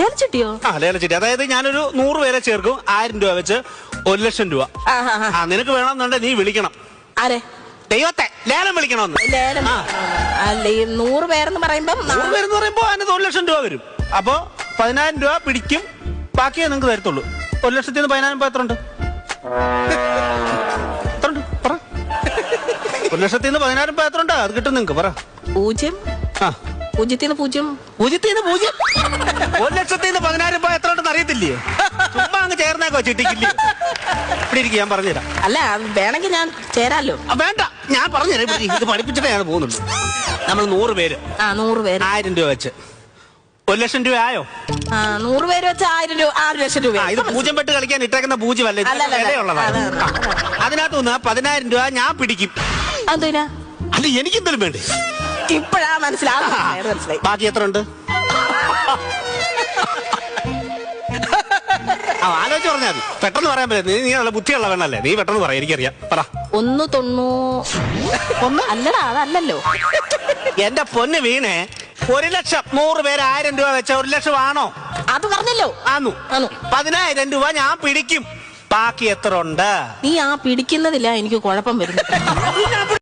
ലേലച്ചിട്ടിയോ ആ ലേലച്ചിട്ടി അതായത് ഞാനൊരു നൂറ് പേരെ ചേർക്കും ആയിരം രൂപ വെച്ച് ഒരു ലക്ഷം രൂപ. ആ, നിനക്ക് വേണമെന്നുണ്ടെ നീ വിളിക്കണം. ആരെ? ദൈവത്തെ ലേലം വിളിക്കണം ലേലം അല്ല ഈ നൂറ് പേരെന്ന് പറയുമ്പം നാ- നൂറ് പേരെന്ന് പറയുമ്പോ അതിന് ഒരു ലക്ഷം രൂപ വരും. അപ്പോ പതിനായിരം രൂപ പിടിക്കും ബാക്കിയെ നിങ്ങൾക്ക് തരത്തുള്ളൂ. ഒരു ലക്ഷത്തിൽ നിന്ന് പതിനായിരം രൂപ എത്ര ഉണ്ട് എത്ര ഉണ്ട് പറ. ഒരു ലക്ഷത്തിൽ നിന്ന് പതിനായിരം രൂപ എത്ര ഉണ്ട് അത് കിട്ടും നിങ്ങൾക്ക് പറ. പൂജ്യം. ആ. പൂജ്യത്തിന് പൂജ്യം. പൂജ്യത്തിൽ നിന്ന് പൂജ്യം? ഒരു ലക്ഷത്തിൽ നിന്ന് പതിനായിരം രൂപ എത്ര ഉണ്ടെന്ന് അറിയത്തില്ലേ? ചുമ്മാ അങ്ങ് ചേർന്നേക്കോ ചിട്ടിക്കില്ലേ? ഇവിടെ ഇരിക്കും ഞാൻ പറഞ്ഞുതരാം. അല്ല വേണമെങ്കിൽ ഞാൻ ചേരാലോ? ആ, വേണ്ട. ഞാൻ പറഞ്ഞുതരാം. ഇവിടെ ഇത് പഠിപ്പിച്ചിട്ടേ ഞാൻ പോകുന്നുള്ളൂ. നമ്മൾ നൂറ് പേര്. ആ നൂറ് പേര്. ആയിരം രൂപ വെച്ച്. ഒരു ലക്ഷം രൂപ ആയോ? ആ നൂറ് പേര് വെച്ച് ആയിരം രൂപ ആറ് ലക്ഷം രൂപ. ആ ഇത് പൂജ്യം പെട്ട് കളിക്കാൻ ഇട്ടേക്കുന്ന പൂജ്യമല്ല ഇത് അല്ല, അല്ല, അല്ല. വിലയുള്ളതാണ് അതെ, അതെ. അതിനകത്ത് നിന്ന് പതിനായിരം രൂപ ഞാൻ പിടിക്കും. എന്തിനാ അല്ല എനിക്കെന്തെങ്കിലും വേണ്ടേ? ഇപ്പഴാ മനസ്സിലായി. ബാക്കി എത്ര ഉണ്ട് ആലോചിച്ച് പറഞ്ഞാൽ മതി. പെട്ടെന്ന് പറയാൻ പറ്റില്ല. നീ നീ നല്ല ബുദ്ധിയുള്ള വേണല്ലേ നീ പെട്ടെന്ന് പറയാം എനിക്കറിയാം. പറ. ഒന്ന് തൊണ്ണൂ ഒന്ന്? അല്ലടാ അതല്ലല്ലോ. എന്റെ പൊന്ന് വീണേ ഒരു ലക്ഷം നൂറ് പേര് ആയിരം രൂപ വെച്ച ഒരു ലക്ഷം ആണോ? അത് പറഞ്ഞല്ലോ. ആന്നു. ആന്നു. പതിനായിരം രൂപ ഞാൻ പിടിക്കും. ബാക്കി എത്ര ഉണ്ട് നീ ആ പിടിക്കുന്നതില്ല എനിക്ക് കുഴപ്പം വരുന്നത്